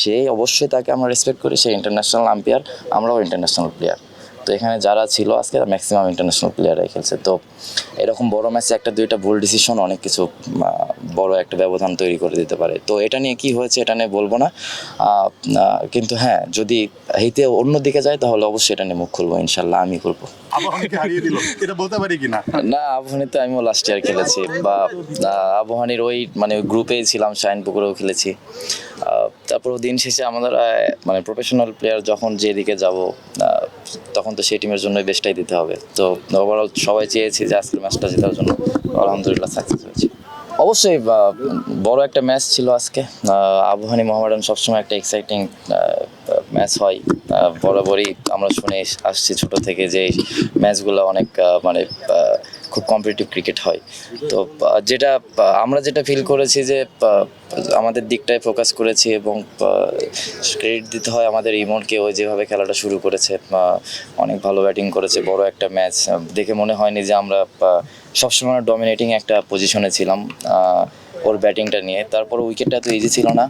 সে অবশ্যই তাকে আমরা রেসপেক্ট করি, সে ইন্টারন্যাশনাল আম্পায়ার আমরাও ইন্টারন্যাশনাল প্লেয়ার তো এখানে যারা ছিল আজকে ম্যাক্সিমাম ইন্টারন্যাশনাল প্লেয়াররাই খেলছে। তো এরকম বড় ম্যাচে একটা দুইটা ভুল ডিসিশন অনেক কিছু বড় একটা ব্যবধান তৈরি করে দিতে পারে। তো এটা নিয়ে কি হয়েছে এটা নিয়ে বলব না। কিন্তু হ্যাঁ যদি হিতে অন্য দিকে যায় তাহলে অবশ্যই এটা নিয়ে মুখ খুলবো ইনশাল্লাহ আমি দিল। এটা বলতে পারি কিনা? না আবহানিতে আমিও লাস্ট ইয়ার খেলেছি বা আবহানির ওই মানে গ্রুপেই ছিলাম শাইন পুকুরেও খেলেছি। তারপর দিন শেষে আমাদের মানে প্রফেশনাল প্লেয়ার যখন যেদিকে যাব তখন তো সেই টিমের জন্যই বেস্টটাই দিতে হবে। তো ওভারঅল সবাই চেয়েছি যে আজকের ম্যাচটা জেতার জন্য। আলহামদুলিল্লাহ সাকসেস হয়েছে। অবশ্যই বড় একটা ম্যাচ ছিল আজকে। আবহানী মোহামেডান সবসময় একটা এক্সাইটিং ম্যাচ হয়। বরাবরই আমরা শুনে আসছি ছোট থেকে যে ম্যাচগুলো অনেক মানে খুব কম্পিটিটিভ ক্রিকেট হয়। তো যেটা আমরা যেটা ফিল করেছি যে আমাদের দিকটায় ফোকাস করেছি এবং ক্রেডিট দিতে হয় আমাদের ইমনকে ওই যেভাবে খেলাটা শুরু করেছে অনেক ভালো ব্যাটিং করেছে, বড় একটা ম্যাচ দেখে মনে হয়নি যে আমরা সবসময় ডমিনেটিং একটা পজিশনে ছিলাম ওর ব্যাটিংটা নিয়ে। তারপর উইকেটটা তো ইজি ছিল না।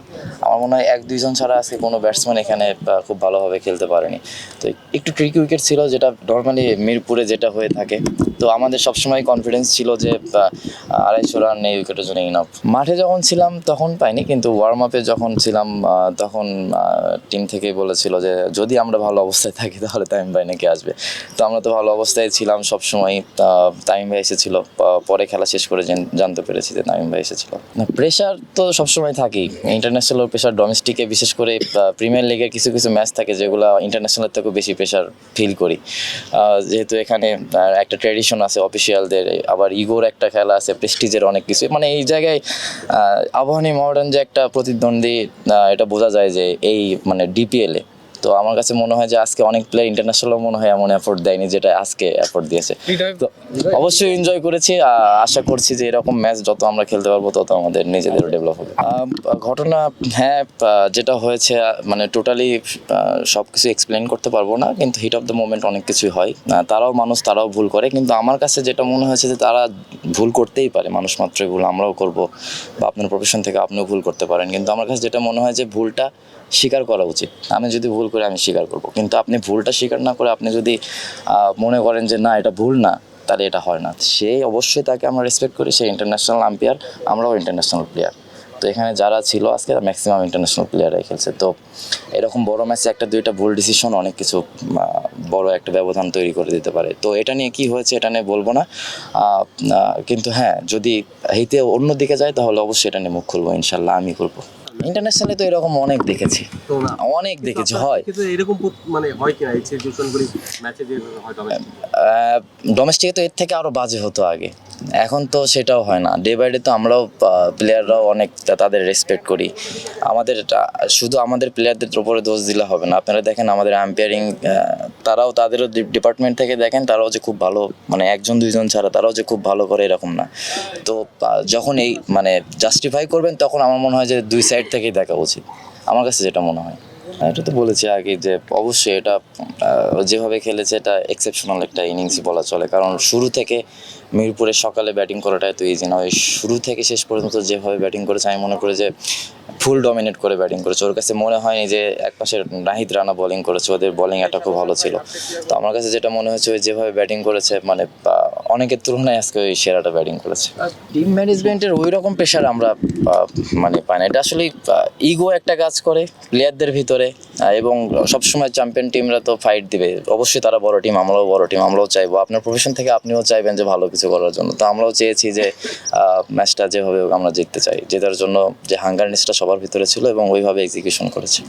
আমার মনে হয় এক, দুইজন ছাড়া আজকে কোনো ব্যাটসম্যান এখানে খুব ভালোভাবে খেলতে পারেনি। তো একটু ট্রিকি উইকেট ছিল, যেটা নর্মালি মিরপুরে যেটা হয়ে থাকে। তো আমাদের সবসময় কনফিডেন্স ছিল যে আড়াইশো রান এই উইকেটের জন্য ইনফ মাঠে যখন ছিলাম তখন পাইনি, কিন্তু ওয়ার্ম আপে যখন ছিলাম তখন টিম থেকে বলেছিল যে, যদি আমরা ভালো অবস্থায় থাকি তাহলে তাইম ভাই নাকি আসবে। তো আমরা তো ভালো অবস্থায় ছিলাম সবসময় তাইম ভাই এসেছিল। পরে খেলা শেষ করে জানতে পেরেছি যে তাইম ভাই এসেছিল। না প্রেশার তো সবসময় থাকেই। ইন্টারন্যাশনাল প্রেশার ডোমেস্টিকে বিশেষ করে প্রিমিয়ার লিগের কিছু কিছু ম্যাচ থাকে যেগুলো ইন্টারন্যাশনাল থেকেও বেশি প্রেশার ফিল করি। যেহেতু এখানে একটা একটা ট্র্যাডিশন আছে অফিসিয়ালদের আবার ইগোর একটা খেলা আছে প্রেস্টিজের অনেক কিছু। মানে এই জায়গায় আবাহনী মডার্ন যে একটা প্রতিদ্বন্দ্বী এটা বোঝা যায় যে এই মানে ডিপিএলে তো আমার কাছে মনে হয় যে আজকে অনেক প্লেয়ার ইন্টারন্যাশনাল মনে হয় এমন এফোর্ট দেয়নি যেটা আজকে এফোর্ট দিয়েছে। তো অবশ্যই এনজয় করেছি আশা করছি যে এরকম ম্যাচ যত আমরা খেলতে পারব তত আমাদের নিজেদের ডেভেলপ হবে। ঘটনা হ্যাঁ যেটা হয়েছে মানে টোটালি সব কিছু এক্সপ্লেন করতে পারব না কিন্তু হিট অফ দ্য মোমেন্ট অনেক কিছুই হয়। তারাও মানুষ তারাও ভুল করে কিন্তু আমার কাছে যেটা মনে হয়েছে যে তারা ভুল করতেই পারে মানুষ মাত্রই ভুল আমরাও করব বা আপনার প্রফেশন থেকে আপনিও ভুল করতে পারেন কিন্তু আমার কাছে যেটা মনে হয় যে ভুলটা স্বীকার করা উচিত। আমি যদি ভুল করে আমি স্বীকার করব। কিন্তু আপনি ভুলটা স্বীকার না করে আপনি যদি মনে করেন যে না, এটা ভুল না, তাহলে এটা হয় না। সে অবশ্যই তাকে আমরা রেসপেক্ট করি, সে ইন্টারন্যাশনাল আম্পায়ার আমরাও ইন্টারন্যাশনাল প্লেয়ার তো এখানে যারা ছিল আজকে ম্যাক্সিমাম ইন্টারন্যাশনাল প্লেয়াররাই খেলছে। তো এরকম বড় ম্যাচে একটা, দুইটা ভুল ডিসিশন অনেক কিছু বড় একটা ব্যবধান তৈরি করে দিতে পারে। তো এটা নিয়ে কি হয়েছে, এটা নিয়ে বলব না। কিন্তু হ্যাঁ যদি হিতে অন্য দিকে যায়, তাহলে অবশ্যই এটা নিয়ে মুখ খুলবো ইনশাল্লাহ আমি করব। ইন্টারন্যাশনালে তো এরকম অনেক দেখেছি। অনেক দেখেছি হয়। এরকম মানে হয় কিনা এই সিচুয়েশনগুলি ম্যাচে যে হয় ডোমেস্টিকে তো এর থেকে আরও বাজে হতো আগে। এখন তো সেটাও হয় না। ডে বাই ডে তো আমরাও প্লেয়াররাও অনেক তাদের রেসপেক্ট করি। আমাদের শুধু আমাদের প্লেয়ারদের উপরে দোষ দিলে হবে না। আপনারা দেখেন আমাদের আম্পায়ারিং তারাও তাদেরও ডিপার্টমেন্ট থেকে দেখেন তারাও যে খুব ভালো মানে একজন দুইজন ছাড়া তারাও যে খুব ভালো করে এরকম না। তো যখন এই মানে জাস্টিফাই করবেন তখন আমার মনে হয় যে দুই সাইড থেকেই দেখা উচিত। আমার কাছে যেটা মনে হয়। এটা তো বলেছি আগে যে অবশ্যই এটা যেভাবে খেলেছে এটা এক্সেপশনাল একটা ইনিংসই বলা চলে। কারণ শুরু থেকে মিরপুরে সকালে ব্যাটিং করাটা এত ইজি না ওই শুরু থেকে শেষ পর্যন্ত যেভাবে ব্যাটিং করেছে, আমি মনে করি যে ফুল ডমিনেট করে ব্যাটিং করেছে। ওর কাছে মনে হয়নি যে এক একপাশে নাহিদ রানা বোলিং করেছে, ওদের বোলিং খুব ভালো ছিল। তো আমার কাছে যেটা মনে হচ্ছে, ওই যেভাবে ব্যাটিং করেছে মানে অনেকের তুলনায় আজকে ওই সেরাটা ব্যাটিং করেছে। টিম ম্যানেজমেন্টের ওই রকম প্রেশার আমরা মানে পাই না। এটা আসলে ইগো একটা কাজ করে প্লেয়ারদের ভিতরে এবং সবসময় চ্যাম্পিয়ন টিমরা তো ফাইট দিবে। অবশ্যই তারা বড় টিম আমরাও বড় টিম আমরাও চাইব। আপনার প্রফেশন থেকে আপনিও চাইবেন যে ভালো কিছু করার জন্য। তো আমরাও চেয়েছি যে ম্যাচটা যেভাবে আমরা জিততে চাই। জেতার জন্য যে হাঙ্গারনেসটা সবার ভিতরে ছিল এবং ওইভাবে এক্সিকিউশন করেছি।